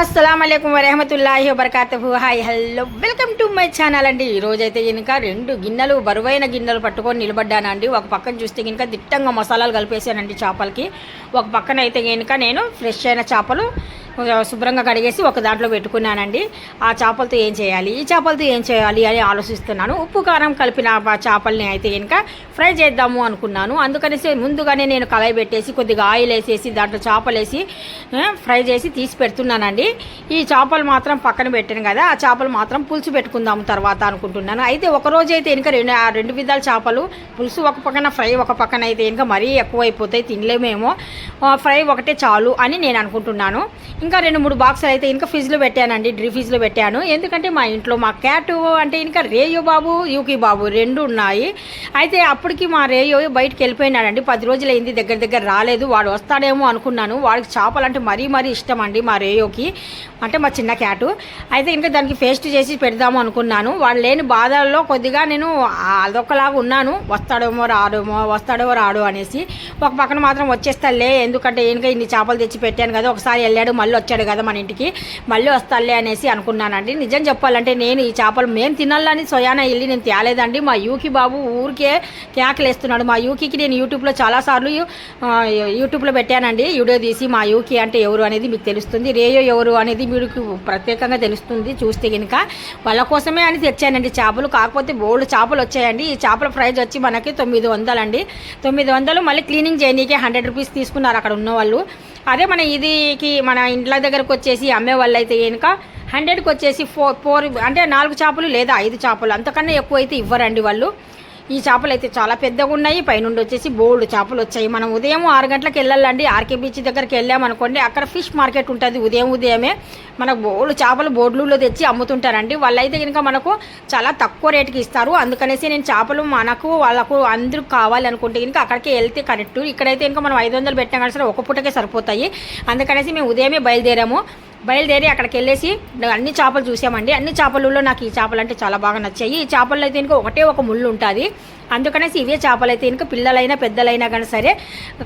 అస్సలం అయికం వరహమతుల్లాహి వబర్కాతహు. Hi hello welcome to my channel అండి. ఈ రోజైతే కనుక రెండు గిన్నెలు బరువైన గిన్నెలు పట్టుకొని నిలబడ్డానండి. ఒక పక్కన చూస్తే కనుక దిట్టంగా మసాలాలు కలిపేసానండి చేపలకి. ఒక పక్కన అయితే కనుక నేను ఫ్రెష్ అయిన చేపలు శుభ్రంగా కడిగేసి ఒక దాంట్లో పెట్టుకున్నానండి. ఆ చేపలతో ఏం చేయాలి? ఈ చేపలతో ఏం చేయాలి అని ఆలోచిస్తున్నాను. ఉప్పు కారం కలిపిన ఆ చేపల్ని అయితే కనుక ఫ్రై చేద్దాము అనుకున్నాను. అందుకనేసి ముందుగానే నేను కళాయి పెట్టేసి కొద్దిగా ఆయిల్ వేసేసి దాంట్లో చేపలు వేసి ఫ్రై చేసి తీసి పెడుతున్నానండి. ఈ చేపలు మాత్రం పక్కన పెట్టాను కదా ఆ చేపలు మాత్రం పులుసు పెట్టుకుందాము తర్వాత అనుకుంటున్నాను. అయితే ఒక రోజు అయితే ఇంకా రెండు ఆ రెండు విధాల చేపలు పులుసు ఒక పక్కన ఫ్రై ఒక పక్కన అయితే ఇంకా మరీ ఎక్కువైపోతాయి తినలేమేమో. ఫ్రై ఒకటే చాలు అని నేను అనుకుంటున్నాను. ఇంకా రెండు మూడు బాక్సులు అయితే ఇంకా ఫ్రిడ్జ్లో పెట్టానండి డ్రీ ఫ్రిడ్జ్లో పెట్టాను. ఎందుకంటే మా ఇంట్లో మా క్యాట్ అంటే ఇంకా రేయో బాబు యూకి బాబు రెండు ఉన్నాయి. అయితే అప్పటికి మా రేయో బయటికి వెళ్ళిపోయినాడండి. పది రోజులు అయింది దగ్గర దగ్గర రాలేదు. వాడు వస్తాడేమో అనుకున్నాను. వాడికి చేపలు అంటే మరీ మరీ ఇష్టం అండి మా రేయోకి. అంటే మా చిన్న క్యాటు అయితే ఇంకా దానికి పేస్ట్ చేసి పెడదాము అనుకున్నాను. వాడు లేని బాధల్లో కొద్దిగా నేను అదొకలాగా ఉన్నాను. వస్తాడేమో రాడేమో వస్తాడో రాడు అనేసి ఒక పక్కన మాత్రం వచ్చేస్తాలే ఎందుకంటే ఇంకా ఇన్ని చేపలు తెచ్చి పెట్టాను కదా ఒకసారి వెళ్ళాడు మళ్ళీ వచ్చాడు కదా మన ఇంటికి మళ్ళీ వస్తాలే అనేసి అనుకున్నానండి. నిజం చెప్పాలంటే నేను ఈ చేపలు మేము తినాలని సొయానా వెళ్ళి నేను తేలేదండి. మా యూకి బాబు ఊరికే కేకలేస్తున్నాడు. మా యూకి నేను యూట్యూబ్లో చాలాసార్లు యూట్యూబ్లో పెట్టానండి. వీడియో తీసి మా యూకి అంటే ఎవరు అనేది మీకు తెలుస్తుంది. రేయో ఎవరు అనేది మీకు ప్రత్యేకంగా తెలుస్తుంది. చూస్తే కనుక వాళ్ళ కోసమే అని తెచ్చానండి చేపలు. కాకపోతే బోల్డ్ చేపలు వచ్చాయండి. ఈ చేపల ప్రైజ్ వచ్చి మనకి తొమ్మిది వందలండి. తొమ్మిది వందలు మళ్ళీ క్లీనింగ్ చేయనీకే హండ్రెడ్ రూపీస్ తీసుకున్నారు అక్కడ ఉన్న వాళ్ళు అదే మన ఇదికి మన ఇంట్ల దగ్గరకు వచ్చేసి అమ్మే వాళ్ళు అయితే కనుక హండ్రెడ్కి వచ్చేసి ఫోర్ ఫోర్ అంటే నాలుగు చేపలు లేదా ఐదు చేపలు. అంతకన్నా ఎక్కువ అయితే ఇవ్వరండి వాళ్ళు. ఈ చేపలు అయితే చాలా పెద్దగా ఉన్నాయి. పైనుండి వచ్చేసి బోల్డ్ చేపలు వచ్చాయి. మనం ఉదయం ఆరు గంటలకు వెళ్ళాలండి. ఆర్కే బీచ్ దగ్గరికి వెళ్ళామనుకోండి అక్కడ ఫిష్ మార్కెట్ ఉంటుంది ఉదయం ఉదయమే. మనకు బోల్డ్ చేపలు బోర్డులలో తెచ్చి అమ్ముతుంటారండి. వాళ్ళైతే కనుక మనకు చాలా తక్కువ రేటుకి ఇస్తారు. అందుకనేసి నేను చేపలు మనకు వాళ్ళకు అందరూ కావాలి అనుకుంటే కనుక అక్కడికి వెళ్తే కరెక్ట్. ఇక్కడైతే ఇంకా మనం ఐదు వందలు పెట్టినా కానీ సరే ఒక పూటకే సరిపోతాయి. అందుకనేసి మేము ఉదయమే బయలుదేరాము. బయలుదేరి అక్కడికి వెళ్ళేసి అన్ని చేపలు చూసామండి. అన్ని చేపలలో నాకు ఈ చేపలు అంటే చాలా బాగా నచ్చాయి. ఈ చేపల్లో అయితే ఇంకా ఒకటే ఒక ముళ్ళు ఉంటుంది. అందుకనేసి ఇవే చేపలు అయితే ఇంకా పిల్లలైనా పెద్దలైనా కానీ సరే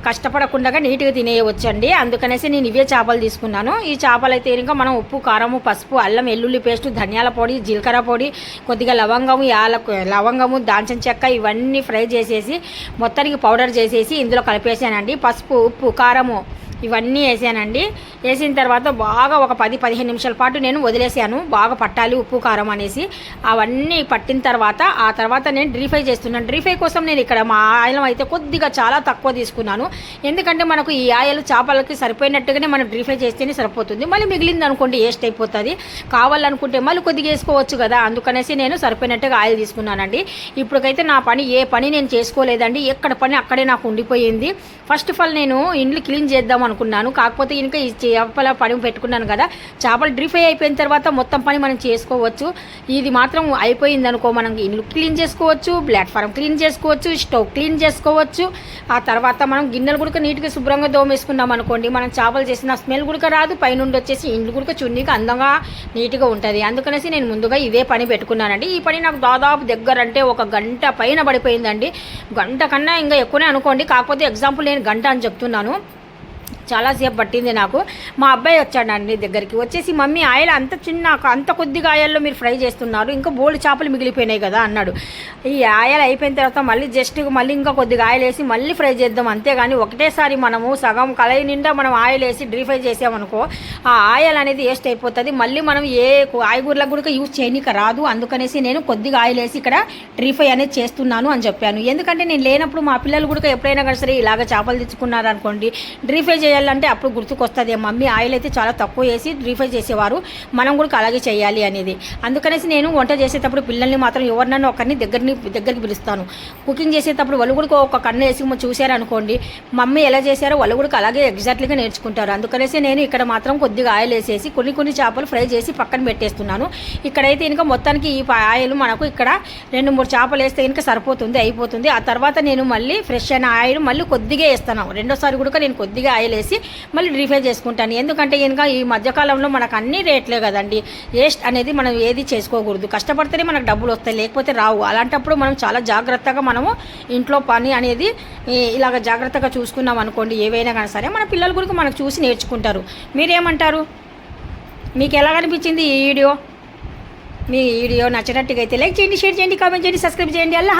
కష్టపడకుండా నీట్గా తినేయవచ్చండి. అందుకనేసి నేను ఇవే చేపలు తీసుకున్నాను. ఈ చేపలు అయితే ఇంకా మనం ఉప్పు కారము పసుపు అల్లం వెల్లుల్లి పేస్ట్ ధనియాల పొడి జీలకర్ర పొడి కొద్దిగా లవంగము యాలకు లవంగము దాల్చిన చెక్క ఇవన్నీ ఫ్రై చేసేసి మొత్తానికి పౌడర్ చేసేసి ఇందులో కలిపేసానండి. పసుపు ఉప్పు కారము ఇవన్నీ వేసానండి. వేసిన తర్వాత బాగా ఒక పది పదిహేను నిమిషాల పాటు నేను వదిలేసాను. బాగా పట్టాలి ఉప్పు కారం అనేసి. అవన్నీ పట్టిన తర్వాత ఆ తర్వాత నేను డ్రీ ఫ్రై చేస్తున్నాను. డ్రీ ఫ్రై కోసం నేను ఇక్కడ మా ఆయిల్ అయితే కొద్దిగా చాలా తక్కువ తీసుకున్నాను. ఎందుకంటే మనకు ఈ ఆయిల్ చేపలకి సరిపోయినట్టుగానే మనం డ్రీ ఫ్రై చేస్తేనే సరిపోతుంది. మళ్ళీ మిగిలింది అనుకోండి వేస్ట్ అయిపోతుంది. కావాలనుకుంటే మళ్ళీ కొద్దిగా వేసుకోవచ్చు కదా. అందుకనేసి నేను సరిపోయినట్టుగా ఆయిల్ తీసుకున్నానండి. ఇప్పటికైతే నా పని ఏ పని నేను చేసుకోలేదండి. ఎక్కడ పని అక్కడే నాకు ఉండిపోయింది. ఫస్ట్ ఆఫ్ ఆల్ నేను ఇండ్లు క్లీన్ చేద్దాం అనుకున్నాను. కాకపోతే ఇంకా ఈ చేపల పని పెట్టుకున్నాను కదా. చేపలు డ్రీ ఫ్రై అయిపోయిన తర్వాత మొత్తం పని మనం చేసుకోవచ్చు. ఇది మాత్రం అయిపోయింది అనుకో మనం ఇల్లు క్లీన్ చేసుకోవచ్చు ప్లాట్ఫారం క్లీన్ చేసుకోవచ్చు స్టవ్ క్లీన్ చేసుకోవచ్చు. ఆ తర్వాత మనం గిన్నెలు కూడా నీట్గా శుభ్రంగా దోమేసుకున్నాం అనుకోండి మనం చేపలు చేసిన స్మెల్ కూడా రాదు. పైనుండి వచ్చేసి ఇండ్లు కూడా చున్నీకి అందంగా నీట్గా ఉంటుంది. అందుకనేసి నేను ముందుగా ఇదే పని పెట్టుకున్నానండి. ఈ పని నాకు దాదాపు దగ్గర అంటే ఒక గంట పైన పడిపోయిందండి. గంట కన్నా ఇంకా ఎక్కువనే అనుకోండి. కాకపోతే ఎగ్జాంపుల్ నేను గంట అని చెప్తున్నాను. చాలాసేపు పట్టింది నాకు. మా అబ్బాయి వచ్చాడండి దగ్గరికి. వచ్చేసి మమ్మీ ఆయిల్ అంత చిన్న అంత కొద్దిగా ఆయిల్లో మీరు ఫ్రై చేస్తున్నారు. ఇంకా బోల్డ్ చేపలు మిగిలిపోయినాయి కదా అన్నాడు. ఈ ఆయిల్ అయిపోయిన తర్వాత మళ్ళీ జస్ట్ మళ్ళీ ఇంకా కొద్దిగా ఆయిల్ వేసి మళ్ళీ ఫ్రై చేద్దాం. అంతేగాని ఒకటేసారి మనము సగం కలయి నిండా మనం ఆయిల్ వేసి డ్రీ ఫ్రై చేసామనుకో ఆ ఆయిల్ అనేది వేస్ట్ అయిపోతుంది. మళ్ళీ మనం ఏ కాయగూరలకు కూడా యూజ్ చేయనీక రాదు. అందుకనేసి నేను కొద్దిగా ఆయిల్ వేసి ఇక్కడ డ్రీ ఫ్రై అనేది చేస్తున్నాను అని చెప్పాను. ఎందుకంటే నేను లేనప్పుడు మా పిల్లలు కూడా ఎప్పుడైనా కానీ సరే ఇలాగ చేపలు తెచ్చుకున్నారు అనుకోండి డ్రీ ఫ్రై అప్పుడు గుర్తుకొస్తుంది. మమ్మీ ఆయిల్ అయితే చాలా తక్కువ వేసి డ్రీ ఫ్రై చేసేవారు. మనం కూడా అలాగే చేయాలి అనేది. అందుకనేసి నేను వంట చేసేటప్పుడు పిల్లల్ని మాత్రం ఎవరినన్నా ఒకరిని దగ్గరని దగ్గరికి పిలుస్తాను. కుకింగ్ చేసేటప్పుడు వాళ్ళు కూడా ఒక కన్ను వేసి చూశారనుకోండి మమ్మీ ఎలా చేశారో వాళ్ళు కూడా అలాగే ఎగ్జాక్ట్లీగా నేర్చుకుంటారు. అందుకనేసి నేను ఇక్కడ మాత్రం కొద్దిగా ఆయిల్ వేసేసి కొన్ని కొన్ని చేపలు ఫ్రై చేసి పక్కన పెట్టేస్తున్నాను. ఇక్కడైతే ఇంకా మొత్తానికి ఈ ఆయిల్ మనకు ఇక్కడ రెండు మూడు చేపలు వేస్తే ఇంకా సరిపోతుంది అయిపోతుంది. ఆ తర్వాత నేను మళ్ళీ ఫ్రెష్ అయిన ఆయిల్ మళ్ళీ కొద్దిగా వేస్తాను. రెండోసారి కూడా నేను కొద్దిగా ఆయిల్ వేసి మళ్ళీ రీఫై చేసుకుంటాను. ఎందుకంటే ఇంకా ఈ మధ్యకాలంలో మనకు అన్ని రేట్లే కదండి. వేస్ట్ అనేది మనం ఏది చేసుకోకూడదు. కష్టపడితేనే మనకు డబ్బులు వస్తాయి లేకపోతే రావు. అలాంటప్పుడు మనం చాలా జాగ్రత్తగా మనము ఇంట్లో పని అనేది ఇలాగ జాగ్రత్తగా చూసుకున్నాం అనుకోండి ఏవైనా కానీ సరే మన పిల్లల గురించి మనకు చూసి నేర్చుకుంటారు. మీరేమంటారు? మీకు ఎలా అనిపించింది ఈ వీడియో? మీ వీడియో నచ్చినట్టుగా అయితే లైక్ చేయండి షేర్ చేయండి కామెంట్ చేయండి సబ్స్క్రైబ్ చేయండి. అలా